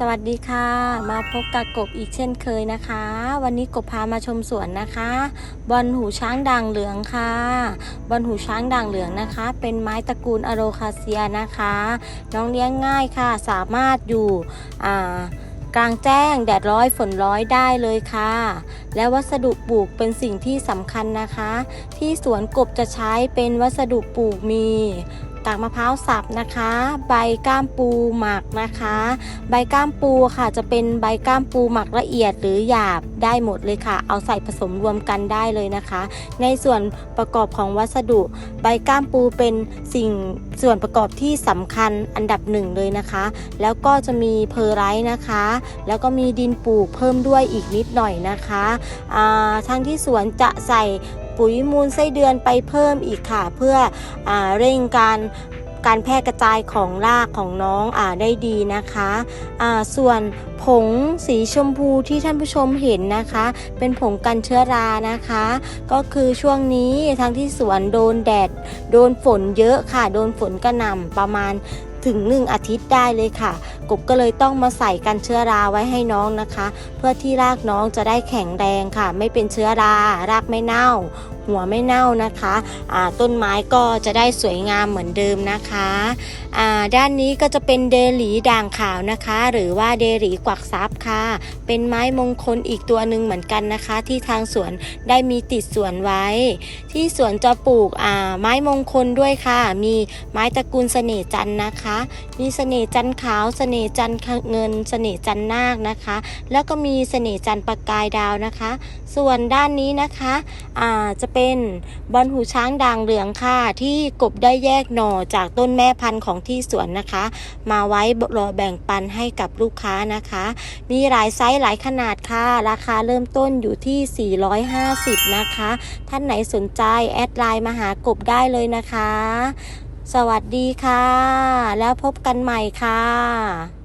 สวัสดีค่ะ มาพบกับกบอีกเช่นเคยนะคะ วันนี้กบพามาชมสวนนะคะ บอลหูช้างด่างเหลืองค่ะ บอลหูช้างด่างเหลืองนะคะ เป็นไม้ตระกูลอโรคาเซียนะคะ น้องเลี้ยงง่ายค่ะ สามารถอยู่กลางแจ้งแดดร้อยฝนร้อยได้เลยค่ะ และวัสดุปลูกเป็นสิ่งที่สำคัญนะคะ ที่สวนกบจะใช้เป็นวัสดุปลูกมี กากมะพร้าวสับนะคะ ใบก้ามปูหมักนะคะ ใบก้ามปูค่ะจะเป็นใบก้ามปูหมักละเอียดหรือหยาบได้หมดเลยค่ะ เอาใส่ผสมรวมกันได้เลยนะคะ ในส่วนประกอบของวัสดุ ใบก้ามปูเป็นสิ่งส่วนประกอบที่สำคัญอันดับหนึ่งเลยนะคะ แล้วก็จะมีเพอร์ไรต์นะคะ แล้วก็มีดินปลูกเพิ่มด้วยอีกนิดหน่อยนะคะทางที่สวนจะใส่ ปุ๋ยมูลไส้เดือนไปเพิ่มอีกค่ะ เพื่ออเร่งการการแพร่กระจายของรากของน้องอได้ดีนะคะอ่าส่วนผงสีชมพูที่ท่านผู้ชมเห็นนะคะ เป็นผงกันเชื้อรานะคะ ก็คือช่วงนี้ทางที่สวนโดนแดด โดนฝนเยอะค่ะ โดนฝนกระหน่ำประมาณ ถึง 1 อาทิตย์ได้เลยค่ะ กบก็เลยต้องมาใส่กันเชื้อราไว้ให้น้องนะคะ เพื่อที่รากน้องจะได้แข็งแรงค่ะ ไม่เป็นเชื้อรารากไม่เน่า หัวไม่เน่านะคะอ่าต้นไม้ก็จะได้สวยงามเหมือนเดิมนะคะอ่าด้านนี้ก็จะเป็นเดลีด่างขาวนะคะ หรือว่าเดลีกวักซับค่ะ เป็นไม้มงคลอีกตัวหนึ่งเหมือนกันนะคะ ที่ทางสวนได้มีติดสวนไว้ ที่สวนจะปลูกอ่าไม้มงคลด้วยค่ะ มีไม้ตระกูลเสน่จันนะคะ มีเสน่จันขาวเสน่จันเงินเสน่จันนาคนะคะ แล้วก็มีเสน่จันประกายดาวนะคะ ส่วนด้านนี้นะคะอ่าจะเป็นบอลหูช้างด่างเหลืองค่ะ ที่กบได้แยกหน่อจากต้นแม่พันธุ์ของที่สวนนะคะ มาไว้รอแบ่งปันให้กับลูกค้านะคะ มีหลายไซส์หลายขนาดค่ะ ราคาเริ่มต้นอยู่ที่ 450 นะคะ ท่านไหนสนใจแอดไลน์มาหากบได้เลยนะคะ สวัสดีค่ะ แล้วพบกันใหม่ค่ะ